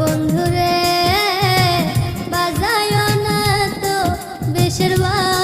বন্ধুরে বাজায় না তো বেশের বা